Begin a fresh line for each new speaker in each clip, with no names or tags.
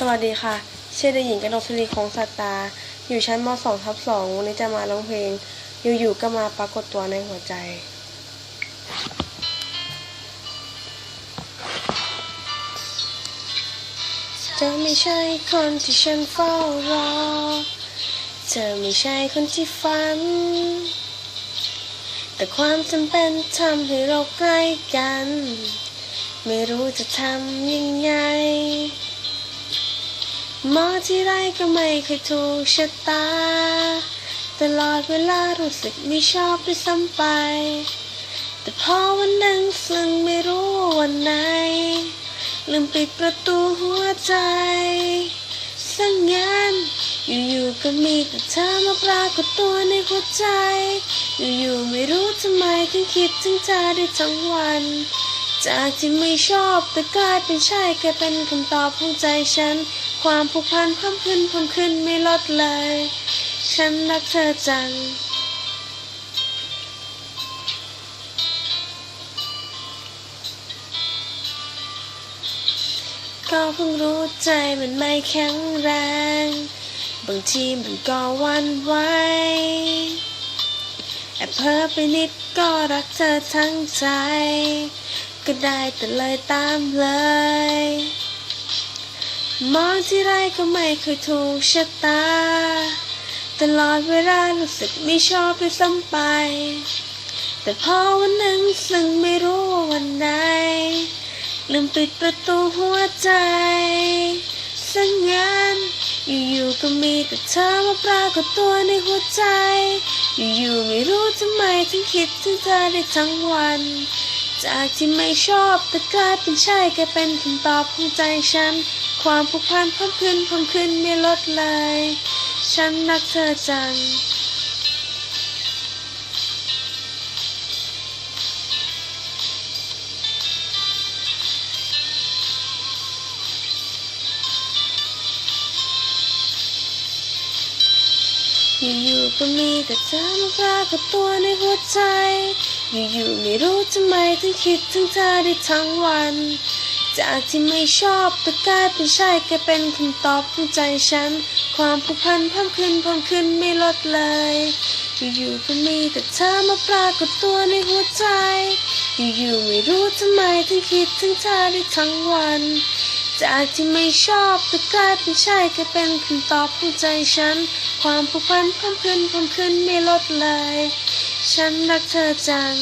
สวัสดีค่ะ ชื่อเด็กหญิงกนกศรีคงสัตตา อยู่ชั้นม .2 ทับ2วันนี้จะมาร้องเพลง อยู่ๆก็มาปรากฏตัวในหัวใจเธอไม่ใช่คนที่ฉันเฝ้ารอ เธอไม่ใช่คนที่ฝัน แต่ความจำเป็นทำให้เราใกล้กัน ไม่รู้จะทำยังไง มองที่ไรก็ไม่เคยถูกชะตา ตลอดเวลารู้สึกไม่ชอบด้วยซ้ำไป แต่พอวันหนึ่งซึ่งไม่รู้วันไหน ลืมปิดประตูหัวใจสังงานอยู่ๆก็มีแต่เธอมาปรากฏตัวในหัวใจ อยู่ๆไม่รู้ทำไมถึงคิดถึงเธอได้ทั้งวัน จากที่ไม่ชอบแต่กลายเป็นใช่กลายเป็นคำตอบของใจฉัน ความผูกพันเพิ่มขึ้นเพิ่มขึ้นไม่ลดเลย ฉันรักเธอจัง ก็เพิ่งรู้ใจมันไม่แข็งแรง บางทีมันก็วันไหวแอบเพ้อไปนิดก็รักเธอทั้งใจ ก็ได้แต่เลยตามเลย มองที่ไรก็ไม่เคยถูกชะตา ตลอดเวลารู้สึกไม่ชอบด้วยซ้ำไป แต่พอวันหนึ่งซึ่งไม่รู้วันใดลืมปิดประตูหัวใจสังงานอยู่ๆก็มีแต่เธอมาปรากฏตัวในหัวใจ อยู่ๆไม่รู้ทำไมถึงคิดถึงเธอได้ทั้งวัน จากที่ไม่ชอบแต่กลายเป็นใช่กลายเป็นคำตอบของใจฉัน ความผูกพันเพิ่มขึ้นเพิ่มขึ้นไม่ลดเลย ฉันรักเธอจังอยู่ๆก็มีแต่เธอมาปรากฏตัวในหัวใจ อยู่ๆไม่รู้ทำไมถึงคิดถึงเธอได้ทั้งวัน จากที่ไม่ชอบแต่กลายเป็นใช่กลายเป็นคำตอบของใจฉัน ความผูกพันเพิ่มขึ้นเพิ่มขึ้นไม่ลดเลย อยู่ๆก็มีแต่เธอมาปรากฏตัวในหัวใจ อยู่ๆไม่รู้ทำไมถึงคิดถึงเธอได้ทั้งวันจากที่ไม่ชอบแต่กลายเป็นใช่กลายเป็นคำตอบของใจฉัน ความผูกพันเพิ่มขึ้นเพิ่มขึ้นไม่ลดเลย ฉันรักเธอจัง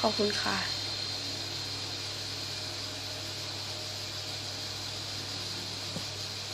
ขอบคุณค่ะ